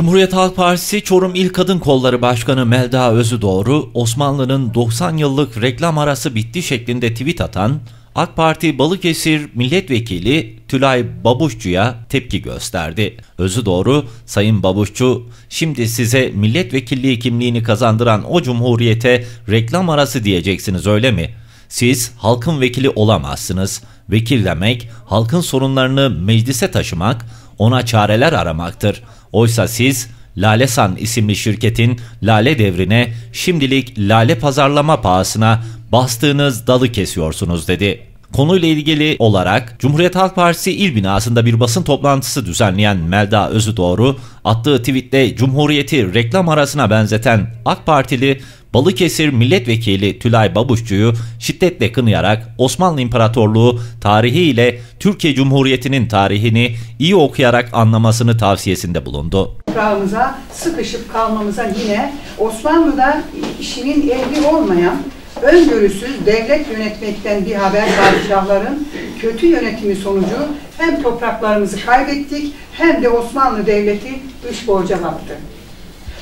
Cumhuriyet Halk Partisi Çorum İl Kadın Kolları Başkanı Melda Özüdoğru, Osmanlı'nın 90 yıllık reklam arası bitti şeklinde tweet atan AK Parti Balıkesir Milletvekili Tülay Babuşçu'ya tepki gösterdi. Özüdoğru, Sayın Babuşçu, şimdi size milletvekilliği kimliğini kazandıran o cumhuriyete reklam arası diyeceksiniz öyle mi? Siz halkın vekili olamazsınız. Vekil demek halkın sorunlarını meclise taşımak, ona çareler aramaktır. Oysa siz Lalesan isimli şirketin lale devrine şimdilik lale pazarlama pahasına bastığınız dalı kesiyorsunuz dedi. Konuyla ilgili olarak Cumhuriyet Halk Partisi il binasında bir basın toplantısı düzenleyen Melda Özüdoğru attığı tweette Cumhuriyeti reklam arasına benzeten AK Partili Balıkesir Milletvekili Tülay Babuşçu'yu şiddetle kınayarak Osmanlı İmparatorluğu tarihi ile Türkiye Cumhuriyeti'nin tarihini iyi okuyarak anlamasını tavsiyesinde bulundu. Toprağımıza sıkışıp kalmamıza yine Osmanlı'da işinin ehli olmayan öngörüsüz devlet yönetmekten bir haber padişahların kötü yönetimi sonucu hem topraklarımızı kaybettik hem de Osmanlı Devleti dış borca battı.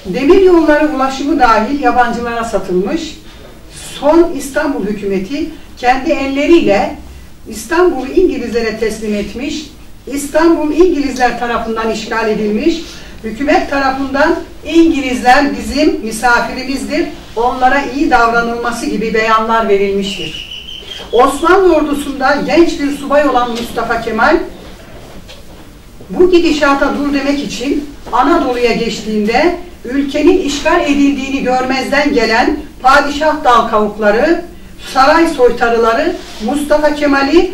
Demir yolları ulaşımı dahil yabancılara satılmış. Son İstanbul hükümeti kendi elleriyle İstanbul'u İngilizlere teslim etmiş. İstanbul İngilizler tarafından işgal edilmiş. Hükümet tarafından İngilizler bizim misafirimizdir, onlara iyi davranılması gibi beyanlar verilmiştir. Osmanlı ordusunda genç bir subay olan Mustafa Kemal bu gidişata dur demek için Anadolu'ya geçtiğinde ülkenin işgal edildiğini görmezden gelen padişah dal kavukları, saray soytarıları Mustafa Kemal'i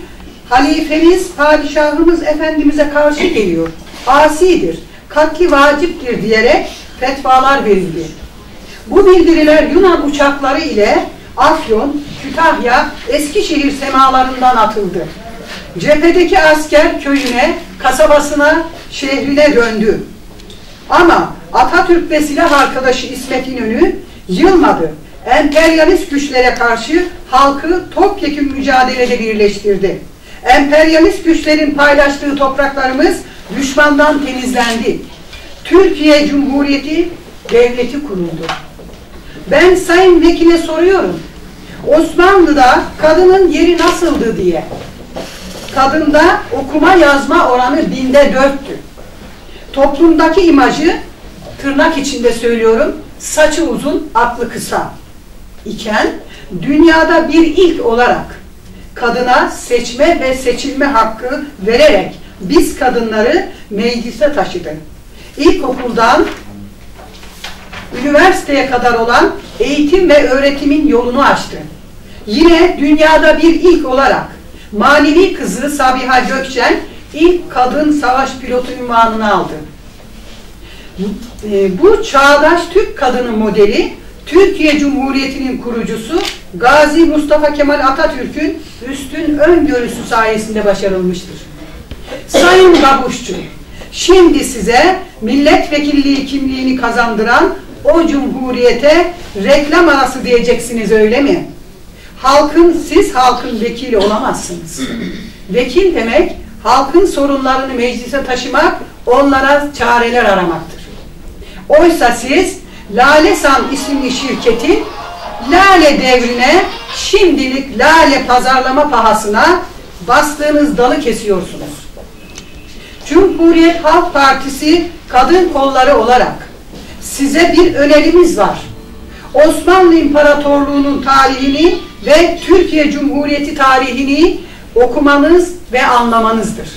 halifemiz, padişahımız Efendimiz'e karşı geliyor. Asidir, katli vaciptir diyerek fetvalar verildi. Bu bildiriler Yunan uçakları ile Afyon, Kütahya, Eskişehir semalarından atıldı. Cephedeki asker köyüne, kasabasına, şehrine döndü. Ama Atatürk ve silah arkadaşı İsmet İnönü yılmadı. Emperyalist güçlere karşı halkı topyekun mücadelede birleştirdi. Emperyalist güçlerin paylaştığı topraklarımız düşmandan temizlendi. Türkiye Cumhuriyeti devleti kuruldu. Ben Sayın Vekil'e soruyorum. Osmanlı'da kadının yeri nasıldı diye. Kadında okuma yazma oranı binde dörttü. Toplumdaki imajı tırnak içinde söylüyorum saçı uzun, aklı kısa iken dünyada bir ilk olarak kadına seçme ve seçilme hakkı vererek biz kadınları meclise taşıdı. İlkokuldan üniversiteye kadar olan eğitim ve öğretimin yolunu açtı. Yine dünyada bir ilk olarak manevi kızı Sabiha Gökçen ilk kadın savaş pilotu ünvanını aldı. E, bu çağdaş Türk kadını modeli Türkiye Cumhuriyeti'nin kurucusu Gazi Mustafa Kemal Atatürk'ün üstün öngörüsü sayesinde başarılmıştır. Sayın Babuşçu, şimdi size milletvekilliği kimliğini kazandıran o cumhuriyete reklam arası diyeceksiniz öyle mi? Halkın, siz halkın vekili olamazsınız. Vekil demek, halkın sorunlarını meclise taşımak, onlara çareler aramaktır. Oysa siz Lalesan isimli şirketin Lale devrine şimdilik Lale pazarlama pahasına bastığınız dalı kesiyorsunuz. Cumhuriyet Halk Partisi kadın kolları olarak size bir önerimiz var. Osmanlı İmparatorluğu'nun tarihini ve Türkiye Cumhuriyeti tarihini okumanız ve anlamanızdır.